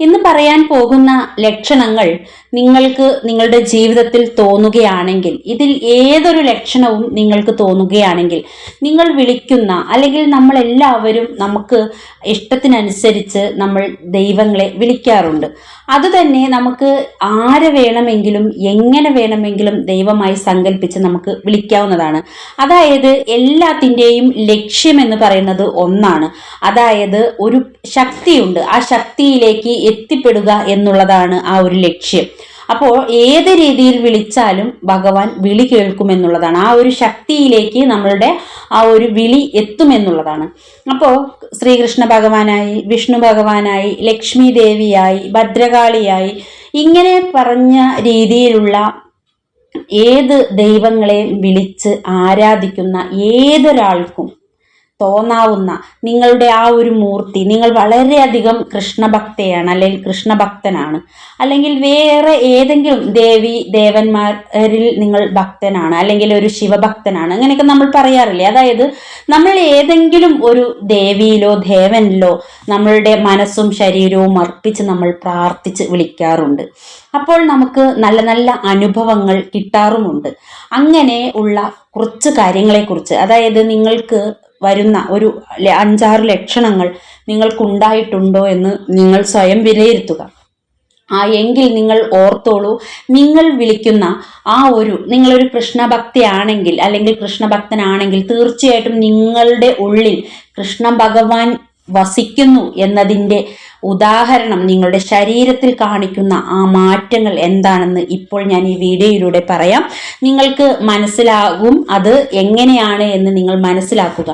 ഇന്ന് പറയാൻ പോകുന്ന ലക്ഷണങ്ങൾ നിങ്ങൾക്ക് നിങ്ങളുടെ ജീവിതത്തിൽ തോന്നുകയാണെങ്കിൽ ഇതിൽ ഏതൊരു ലക്ഷണവും നിങ്ങൾക്ക് തോന്നുകയാണെങ്കിൽ നിങ്ങൾ വിളിക്കുന്ന അല്ലെങ്കിൽ നമ്മൾ എല്ലാവരും നമുക്ക് ഇഷ്ടത്തിനനുസരിച്ച് നമ്മൾ ദൈവങ്ങളെ വിളിക്കാറുണ്ട്. അതുതന്നെ നമുക്ക് ആരെ വേണമെങ്കിലും എങ്ങനെ വേണമെങ്കിലും ദൈവമായി സങ്കല്പിച്ച് നമുക്ക് വിളിക്കാവുന്നതാണ്. അതായത് എല്ലാത്തിന്റെയും ലക്ഷ്യം എന്ന് പറയുന്നത് ഒന്നാണ്. അതായത് ഒരു ശക്തിയുണ്ട്. ആ ശക്തിയിലേക്ക് എത്തിപ്പെടുക എന്നുള്ളതാണ് ആ ഒരു ലക്ഷ്യം. അപ്പോൾ ഏത് രീതിയിൽ വിളിച്ചാലും ഭഗവാൻ വിളി കേൾക്കുമെന്നുള്ളതാണ്. ആ ഒരു ശക്തിയിലേക്ക് നമ്മളുടെ ആ ഒരു വിളി എത്തുമെന്നുള്ളതാണ്. അപ്പോൾ ശ്രീകൃഷ്ണ ഭഗവാനായി വിഷ്ണു ഭഗവാനായി ലക്ഷ്മി ദേവിയായി ഭദ്രകാളിയായി ഇങ്ങനെ പറഞ്ഞ രീതിയിലുള്ള ഏത് ദൈവങ്ങളെ വിളിച്ച് ആരാധിക്കുന്ന ഏതൊരാൾക്കും തോന്നാവുന്ന നിങ്ങളുടെ ആ ഒരു മൂർത്തി നിങ്ങൾ വളരെയധികം കൃഷ്ണഭക്തയാണ് അല്ലെങ്കിൽ കൃഷ്ണഭക്തനാണ്. അല്ലെങ്കിൽ വേറെ ഏതെങ്കിലും ദേവി ദേവന്മാരിൽ നിങ്ങൾ ഭക്തനാണ് അല്ലെങ്കിൽ ഒരു ശിവഭക്തനാണ്. അങ്ങനെയൊക്കെ നമ്മൾ പറയാറില്ലേ? അതായത് നമ്മൾ ഏതെങ്കിലും ഒരു ദേവിയിലോ ദേവനിലോ നമ്മളുടെ മനസ്സും ശരീരവും അർപ്പിച്ച് നമ്മൾ പ്രാർത്ഥിച്ച് വിളിക്കാറുണ്ട്. അപ്പോൾ നമുക്ക് നല്ല നല്ല അനുഭവങ്ങൾ കിട്ടാറുമുണ്ട്. അങ്ങനെ ഉള്ള കുറച്ച് കാര്യങ്ങളെക്കുറിച്ച് അതായത് നിങ്ങൾക്ക് വരുന്ന ഒരു അഞ്ചാറ് ലക്ഷണങ്ങൾ നിങ്ങൾക്കുണ്ടായിട്ടുണ്ടോ എന്ന് നിങ്ങൾ സ്വയം വിലയിരുത്തുക. ആ എങ്കിൽ നിങ്ങൾ ഓർത്തോളൂ നിങ്ങൾ വിളിക്കുന്ന ആ ഒരു നിങ്ങളൊരു കൃഷ്ണഭക്തിയാണെങ്കിൽ അല്ലെങ്കിൽ കൃഷ്ണഭക്തനാണെങ്കിൽ തീർച്ചയായിട്ടും നിങ്ങളുടെ ഉള്ളിൽ കൃഷ്ണ ഭഗവാൻ വസിക്കുന്നു എന്നതിന്റെ ഉദാഹരണം നിങ്ങളുടെ ശരീരത്തിൽ കാണിക്കുന്ന ആ മാറ്റങ്ങൾ എന്താണെന്ന് ഇപ്പോൾ ഞാൻ ഈ വീഡിയോയിലൂടെ പറയാം. നിങ്ങൾക്ക് മനസ്സിലാകും അത് എങ്ങനെയാണ് എന്ന് നിങ്ങൾ മനസ്സിലാക്കുക.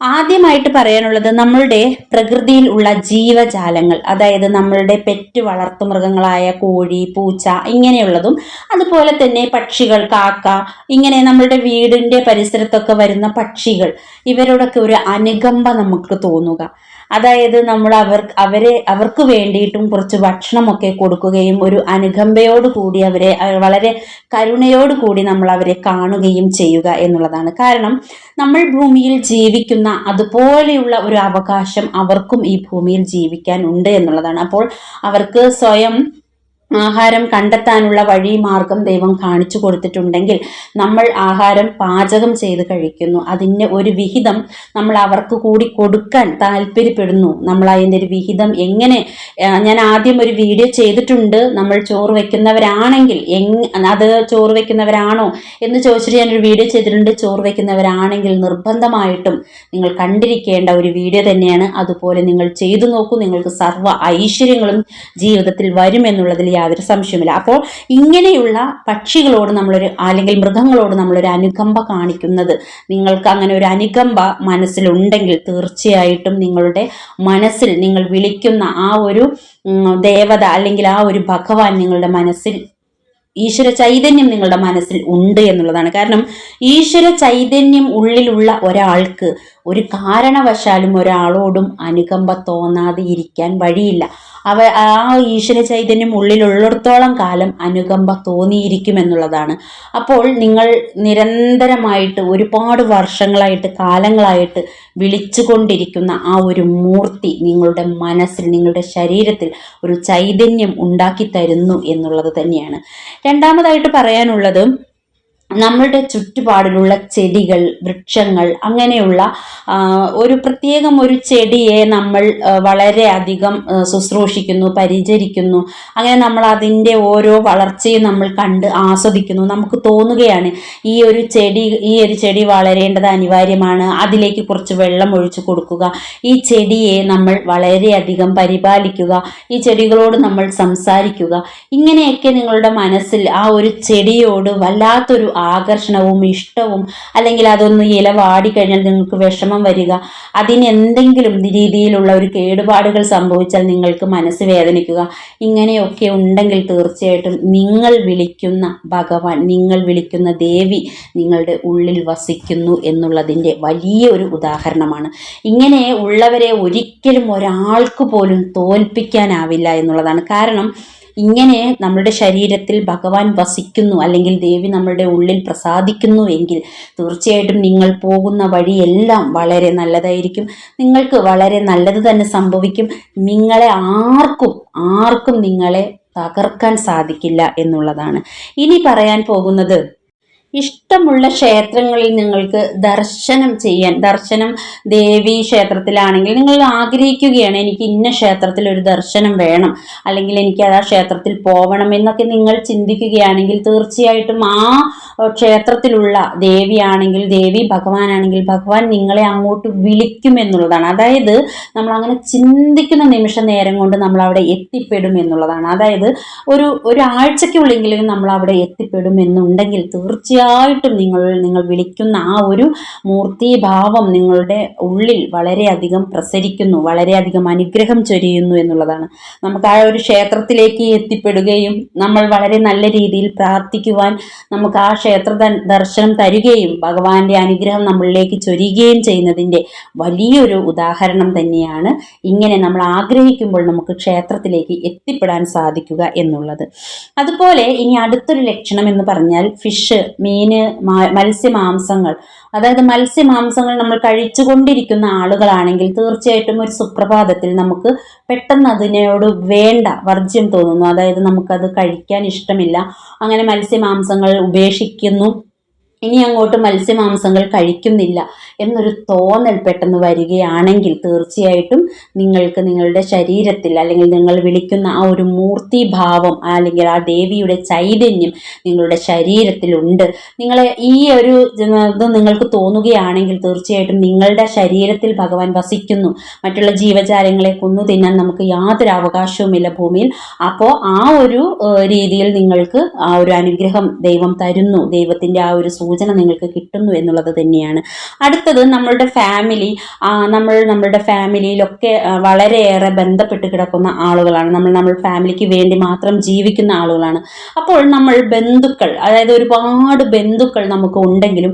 ആദ്യമായിട്ട് പറയാനുള്ളത് നമ്മളുടെ പ്രകൃതിയിൽ ഉള്ള ജീവജാലങ്ങൾ അതായത് നമ്മളുടെ പെറ്റ് വളർത്തു മൃഗങ്ങളായ കോഴി പൂച്ച ഇങ്ങനെയുള്ളതും അതുപോലെ തന്നെ പക്ഷികൾ കാക്ക ഇങ്ങനെ നമ്മളുടെ വീടിന്റെ പരിസരത്തൊക്കെ വരുന്ന പക്ഷികൾ ഇവരോടൊക്കെ ഒരു അനുകമ്പ നമുക്ക് തോന്നുക. അതായത് നമ്മൾ അവർ അവരെ അവർക്ക് വേണ്ടിയിട്ടും കുറച്ച് ഭക്ഷണമൊക്കെ കൊടുക്കുകയും ഒരു അനുകമ്പയോട് കൂടി അവരെ വളരെ കരുണയോട് കൂടി നമ്മൾ അവരെ കാണുകയും ചെയ്യുക എന്നുള്ളതാണ്. കാരണം നമ്മൾ ഭൂമിയിൽ ജീവിക്കുന്ന അതുപോലെയുള്ള ഒരു അവകാശം അവർക്കും ഈ ഭൂമിയിൽ ജീവിക്കാൻ ഉണ്ട് എന്നുള്ളതാണ്. അപ്പോൾ അവർക്ക് സ്വയം ആഹാരം കണ്ടെത്താനുള്ള വഴി മാർഗം ദൈവം കാണിച്ചു കൊടുത്തിട്ടുണ്ടെങ്കിൽ നമ്മൾ ആഹാരം പാചകം ചെയ്ത് കഴിക്കുന്നു. അതിന്റെ ഒരു വിഹിതം നമ്മൾ അവർക്ക് കൂടി കൊടുക്കാൻ താല്പര്യപ്പെടുന്നു. നമ്മൾ അതിന്റെ ഒരു വിഹിതം എങ്ങനെ ഞാൻ ആദ്യം ഒരു വീഡിയോ ചെയ്തിട്ടുണ്ട്. നമ്മൾ ചോറ് വെക്കുന്നവരാണെങ്കിൽ എങ് അത് ചോറ് വെക്കുന്നവരാണോ എന്ന് ചോദിച്ചിട്ട് ഞാനൊരു വീഡിയോ ചെയ്തിട്ടുണ്ട്. ചോറ് വെക്കുന്നവരാണെങ്കിൽ നിർബന്ധമായിട്ടും നിങ്ങൾ കണ്ടിരിക്കേണ്ട ഒരു വീഡിയോ തന്നെയാണ്. അതുപോലെ നിങ്ങൾ ചെയ്തു നോക്കൂ. നിങ്ങൾക്ക് സർവ ഐശ്വര്യങ്ങളും ജീവിതത്തിൽ വരും എന്നുള്ളതിൽ യാതൊരു സംശയമില്ല അപ്പോൾ ഇങ്ങനെയുള്ള പക്ഷികളോട് നമ്മളൊരു അല്ലെങ്കിൽ മൃഗങ്ങളോട് നമ്മളൊരു അനുകമ്പ കാണിക്കുന്നത് നിങ്ങൾക്ക് അങ്ങനെ ഒരു അനുകമ്പ മനസ്സിലുണ്ടെങ്കിൽ തീർച്ചയായിട്ടും നിങ്ങളുടെ മനസ്സിൽ നിങ്ങൾ വിളിക്കുന്ന ആ ഒരു ഉം, ദേവത അല്ലെങ്കിൽ ആ ഒരു ഭഗവാൻ നിങ്ങളുടെ മനസ്സിൽ ഈശ്വര ചൈതന്യം നിങ്ങളുടെ മനസ്സിൽ ഉണ്ട് എന്നുള്ളതാണ്. കാരണം ഈശ്വര ചൈതന്യം ഉള്ളിലുള്ള ഒരാൾക്ക് ഒരു കാരണവശാലും ഒരാളോടും അനുകമ്പ തോന്നാതെ ഇരിക്കാൻ വഴിയില്ല. അവ ആ ഈശ്വര ചൈതന്യം ഉള്ളിലുള്ളിടത്തോളം കാലം അനുകമ്പ തോന്നിയിരിക്കും എന്നുള്ളതാണ് അപ്പോൾ നിങ്ങൾ നിരന്തരമായിട്ട് ഒരുപാട് വർഷങ്ങളായിട്ട് കാലങ്ങളായിട്ട് വിളിച്ചുകൊണ്ടിരിക്കുന്ന ആ ഒരു മൂർത്തി നിങ്ങളുടെ മനസ്സിൽ നിങ്ങളുടെ ശരീരത്തിൽ ഒരു ചൈതന്യം ഉണ്ടാക്കി തരുന്നു എന്നുള്ളത് തന്നെയാണ്. രണ്ടാമതായിട്ട് പറയാനുള്ളത് നമ്മളുടെ ചുറ്റുപാടിലുള്ള ചെടികൾ വൃക്ഷങ്ങൾ അങ്ങനെയുള്ള ഒരു പ്രത്യേകം ഒരു ചെടിയെ നമ്മൾ വളരെ അധികം ശുശ്രൂഷിക്കുന്നു പരിചരിക്കുന്നു. അങ്ങനെ നമ്മൾ അതിന്റെ ഓരോ വളർച്ചയും നമ്മൾ കണ്ട് ആസ്വദിക്കുന്നു. നമുക്ക് തോന്നുകയാണ് ഈ ഒരു ചെടി ഈ ഒരു ചെടി വളരേണ്ടത് അനിവാര്യമാണ്. അതിലേക്ക് കുറച്ച് വെള്ളം ഒഴിച്ചു കൊടുക്കുക. ഈ ചെടിയെ നമ്മൾ വളരെയധികം പരിപാലിക്കുക. ഈ ചെടികളോട് നമ്മൾ സംസാരിക്കുക. ഇങ്ങനെയൊക്കെ നിങ്ങളുടെ മനസ്സിൽ ആ ഒരു ചെടിയോട് വല്ലാത്തൊരു ആകർഷണവും ഇഷ്ടവും അല്ലെങ്കിൽ അതൊന്ന് ഇല വാടിക്കഴിഞ്ഞാൽ നിങ്ങൾക്ക് വിഷമം വരിക. അതിന് എന്തെങ്കിലും രീതിയിലുള്ള ഒരു കേടുപാടുകൾ സംഭവിച്ചാൽ നിങ്ങൾക്ക് മനസ്സ് വേദനിക്കുക. ഇങ്ങനെയൊക്കെ ഉണ്ടെങ്കിൽ തീർച്ചയായിട്ടും നിങ്ങൾ വിളിക്കുന്ന ഭഗവാൻ നിങ്ങൾ വിളിക്കുന്ന ദേവി നിങ്ങളുടെ ഉള്ളിൽ വസിക്കുന്നു എന്നുള്ളതിന്റെ വലിയൊരു ഉദാഹരണമാണ്. ഇങ്ങനെ ഉള്ളവരെ ഒരിക്കലും ഒരാൾക്ക് പോലും തോൽപ്പിക്കാനാവില്ല എന്നുള്ളതാണ്. കാരണം ഇങ്ങനെ നമ്മുടെ ശരീരത്തിൽ ഭഗവാൻ വസിക്കുന്നു അല്ലെങ്കിൽ ദേവി നമ്മുടെ ഉള്ളിൽ പ്രസാദിക്കുന്നു എങ്കിൽ തീർച്ചയായിട്ടും നിങ്ങൾ പോകുന്ന വഴിയെല്ലാം വളരെ നല്ലതായിരിക്കും. നിങ്ങൾക്ക് വളരെ നല്ലത് തന്നെ സംഭവിക്കും. നിങ്ങളെ ആർക്കും ആർക്കും നിങ്ങളെ തകർക്കാൻ സാധിക്കില്ല എന്നുള്ളതാണ്. ഇനി പറയാൻ പോകുന്നത് ഇഷ്ടമുള്ള ക്ഷേത്രങ്ങളിൽ നിങ്ങൾക്ക് ദർശനം ചെയ്യാൻ ദർശനം ദേവി ക്ഷേത്രത്തിലാണെങ്കിൽ നിങ്ങൾ ആഗ്രഹിക്കുകയാണ് എനിക്ക് ഇന്ന ക്ഷേത്രത്തിൽ ഒരു ദർശനം വേണം അല്ലെങ്കിൽ എനിക്ക് ആ ക്ഷേത്രത്തിൽ പോകണം എന്നൊക്കെ നിങ്ങൾ ചിന്തിക്കുകയാണെങ്കിൽ തീർച്ചയായിട്ടും ആ ക്ഷേത്രത്തിലുള്ള ദേവിയാണെങ്കിൽ ദേവി ഭഗവാനാണെങ്കിൽ ഭഗവാൻ നിങ്ങളെ അങ്ങോട്ട് വിളിക്കും എന്നുള്ളതാണ്. അതായത് നമ്മൾ അങ്ങനെ ചിന്തിക്കുന്ന നിമിഷ നേരം കൊണ്ട് നമ്മൾ അവിടെ എത്തിപ്പെടും എന്നുള്ളതാണ്. അതായത് ഒരു ഒരാഴ്ചയ്ക്കുള്ളെങ്കിലും നമ്മൾ അവിടെ എത്തിപ്പെടും എന്നുണ്ടെങ്കിൽ തീർച്ചയായും തീർച്ചയായിട്ടും നിങ്ങൾ നിങ്ങൾ വിളിക്കുന്ന ആ ഒരു മൂർത്തിഭാവം നിങ്ങളുടെ ഉള്ളിൽ വളരെയധികം പ്രസരിക്കുന്നു വളരെയധികം അനുഗ്രഹം ചൊരിയുന്നു എന്നുള്ളതാണ്. നമുക്ക് ആ ഒരു ക്ഷേത്രത്തിലേക്ക് എത്തിപ്പെടുകയും നമ്മൾ വളരെ നല്ല രീതിയിൽ പ്രാർത്ഥിക്കുവാൻ നമുക്ക് ആ ക്ഷേത്ര ദർശനം തരികയും ഭഗവാന്റെ അനുഗ്രഹം നമ്മളിലേക്ക് ചൊരിയുകയും ചെയ്യുന്നതിന്റെ വലിയൊരു ഉദാഹരണം തന്നെയാണ് ഇങ്ങനെ നമ്മൾ ആഗ്രഹിക്കുമ്പോൾ നമുക്ക് ക്ഷേത്രത്തിലേക്ക് എത്തിപ്പെടാൻ സാധിക്കുക എന്നുള്ളത്. അതുപോലെ ഇനി അടുത്തൊരു ലക്ഷണം എന്ന് പറഞ്ഞാൽ ഫിഷ് മീന് മത്സ്യമാംസങ്ങൾ. അതായത് മത്സ്യമാംസങ്ങൾ നമ്മൾ കഴിച്ചുകൊണ്ടിരിക്കുന്ന ആളുകളാണെങ്കിൽ തീർച്ചയായിട്ടും ഒരു സുപ്രഭാതത്തിൽ നമുക്ക് പെട്ടെന്ന് അതിനോട് വേണ്ട വർജ്യം തോന്നുന്നു. അതായത് നമുക്കത് കഴിക്കാൻ ഇഷ്ടമില്ല. അങ്ങനെ മത്സ്യമാംസങ്ങൾ ഉപേക്ഷിക്കുന്നു. ഇനി അങ്ങോട്ട് മത്സ്യമാംസങ്ങൾ കഴിക്കുന്നില്ല എന്നൊരു തോന്നൽ പെട്ടെന്ന് വരികയാണെങ്കിൽ തീർച്ചയായിട്ടും നിങ്ങൾക്ക് നിങ്ങളുടെ ശരീരത്തിൽ അല്ലെങ്കിൽ നിങ്ങൾ വിളിക്കുന്ന ആ ഒരു മൂർത്തി ഭാവം അല്ലെങ്കിൽ ആ ദേവിയുടെ ചൈതന്യം നിങ്ങളുടെ ശരീരത്തിലുണ്ട്. നിങ്ങളെ ഈ ഒരു ഇത് നിങ്ങൾക്ക് തോന്നുകയാണെങ്കിൽ തീർച്ചയായിട്ടും നിങ്ങളുടെ ശരീരത്തിൽ ഭഗവാൻ വസിക്കുന്നു. മറ്റുള്ള ജീവജാലങ്ങളെ കൊന്നു തിന്നാൻ നമുക്ക് യാതൊരു അവകാശവുമില്ല ഭൂമിയിൽ. അപ്പോൾ ആ ഒരു രീതിയിൽ നിങ്ങൾക്ക് ആ ഒരു അനുഗ്രഹം ദൈവം തരുന്നു. ദൈവത്തിന്റെ ആ ഒരു നിങ്ങൾക്ക് കിട്ടുന്നു എന്നുള്ളത് തന്നെയാണ്. അടുത്തത് നമ്മളുടെ ഫാമിലി നമ്മൾ നമ്മളുടെ ഫാമിലിയിലൊക്കെ വളരെയേറെ ബന്ധപ്പെട്ട് കിടക്കുന്ന ആളുകളാണ്. നമ്മൾ നമ്മൾ ഫാമിലിക്ക് വേണ്ടി മാത്രം ജീവിക്കുന്ന ആളുകളാണ്. അപ്പോൾ നമ്മൾ ബന്ധുക്കൾ അതായത് ഒരുപാട് ബന്ധുക്കൾ നമുക്ക് ഉണ്ടെങ്കിലും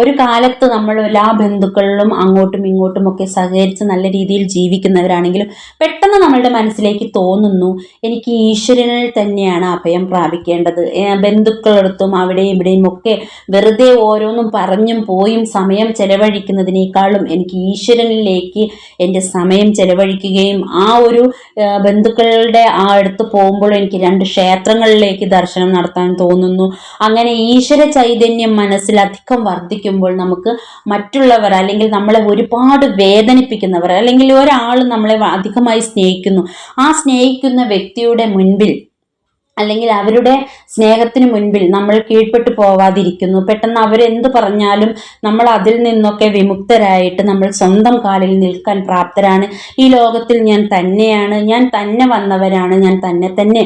ഒരു കാലത്ത് നമ്മൾ എല്ലാ ബന്ധുക്കളിലും അങ്ങോട്ടും ഇങ്ങോട്ടും ഒക്കെ സഹകരിച്ച് നല്ല രീതിയിൽ ജീവിക്കുന്നവരാണെങ്കിലും പെട്ടെന്ന് നമ്മളുടെ മനസ്സിലേക്ക് തോന്നുന്നു എനിക്ക് ഈശ്വരനിൽ തന്നെയാണ് അഭയം പ്രാപിക്കേണ്ടത്. ബന്ധുക്കളെടുത്തും അവിടെയും ഇവിടെയും ഒക്കെ വെറുതെ ഓരോന്നും പറഞ്ഞും പോയും സമയം ചെലവഴിക്കുന്നതിനേക്കാളും എനിക്ക് ഈശ്വരനിലേക്ക് എന്റെ സമയം ചെലവഴിക്കുകയും ആ ഒരു ബന്ധുക്കളുടെ ആ അടുത്ത് പോകുമ്പോൾ എനിക്ക് രണ്ട് ക്ഷേത്രങ്ങളിലേക്ക് ദർശനം നടത്താൻ തോന്നുന്നു. അങ്ങനെ ഈശ്വര ചൈതന്യം മനസ്സിൽ അധികം വർദ്ധിക്കുമ്പോൾ നമുക്ക് മറ്റുള്ളവർ അല്ലെങ്കിൽ നമ്മളെ ഒരുപാട് വേദനിപ്പിക്കുന്നവർ അല്ലെങ്കിൽ ഒരാൾ നമ്മളെ അധികമായി സ്നേഹിക്കുന്നു. ആ സ്നേഹിക്കുന്ന വ്യക്തിയുടെ മുൻപിൽ അല്ലെങ്കിൽ അവരുടെ സ്നേഹത്തിന് മുൻപിൽ നമ്മൾ കീഴ്പ്പെട്ടു പോവാതിരിക്കുന്നു. പെട്ടെന്ന് അവരെന്ത് പറഞ്ഞാലും നമ്മൾ അതിൽ നിന്നൊക്കെ വിമുക്തരായിട്ട് നമ്മൾ സ്വന്തം കാലിൽ നിൽക്കാൻ പ്രാപ്തരാണ്. ഈ ലോകത്തിൽ ഞാൻ തന്നെയാണ്. ഞാൻ തന്നെ വന്നവരാണ്. ഞാൻ തന്നെ തന്നെ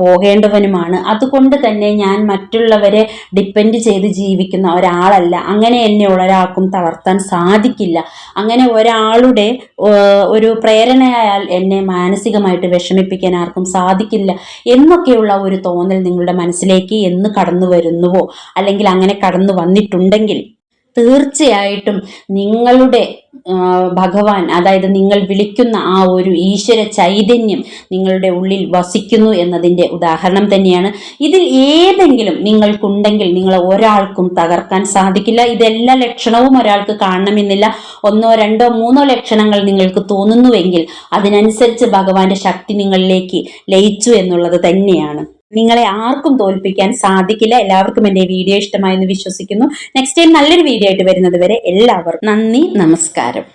പോകേണ്ടവനുമാണ്. അതുകൊണ്ട് തന്നെ ഞാൻ മറ്റുള്ളവരെ ഡിപ്പെൻഡ് ചെയ്ത് ജീവിക്കുന്ന ഒരാളല്ല. അങ്ങനെ എന്നെ ഒരാൾക്കും തളർത്താൻ സാധിക്കില്ല. അങ്ങനെ ഒരാളുടെ ഒരു പ്രേരണയായാൽ എന്നെ മാനസികമായിട്ട് വിഷമിപ്പിക്കാൻ ആർക്കും സാധിക്കില്ല. എന്നൊക്കെയുള്ള ഒരു തോന്നൽ നിങ്ങളുടെ മനസ്സിലേക്ക് എന്ന് കടന്നു വരുന്നുവോ? അല്ലെങ്കിൽ അങ്ങനെ കടന്നു വന്നിട്ടുണ്ടെങ്കിൽ തീർച്ചയായിട്ടും നിങ്ങളുടെ ഭഗവാൻ അതായത് നിങ്ങൾ വിളിക്കുന്ന ആ ഒരു ഈശ്വര ചൈതന്യം നിങ്ങളുടെ ഉള്ളിൽ വസിക്കുന്നു എന്നതിന്റെ ഉദാഹരണം തന്നെയാണ്. ഇതിൽ ഏതെങ്കിലും നിങ്ങൾക്കുണ്ടെങ്കിൽ നിങ്ങൾ ഒരാൾക്കും തകർക്കാൻ സാധിക്കില്ല. ഇതെല്ലാ ലക്ഷണവും ഒരാൾക്ക് കാണണമെന്നില്ല. ഒന്നോ രണ്ടോ മൂന്നോ ലക്ഷണങ്ങൾ നിങ്ങൾക്ക് തോന്നുന്നുവെങ്കിൽ അതിനനുസരിച്ച് ഭഗവാന്റെ ശക്തി നിങ്ങളിലേക്ക് ലയിച്ചു എന്നുള്ളത് തന്നെയാണ്. നിങ്ങളെ ആർക്കും തോൽപ്പിക്കാൻ സാധിക്കില്ല. എല്ലാവർക്കും എന്റെ വീഡിയോ ഇഷ്ടമായെന്ന് വിശ്വസിക്കുന്നു. നെക്സ്റ്റ് ടൈം നല്ലൊരു വീഡിയോ ആയിട്ട് വരുന്നത് വരെ എല്ലാവർക്കും നന്ദി നമസ്കാരം.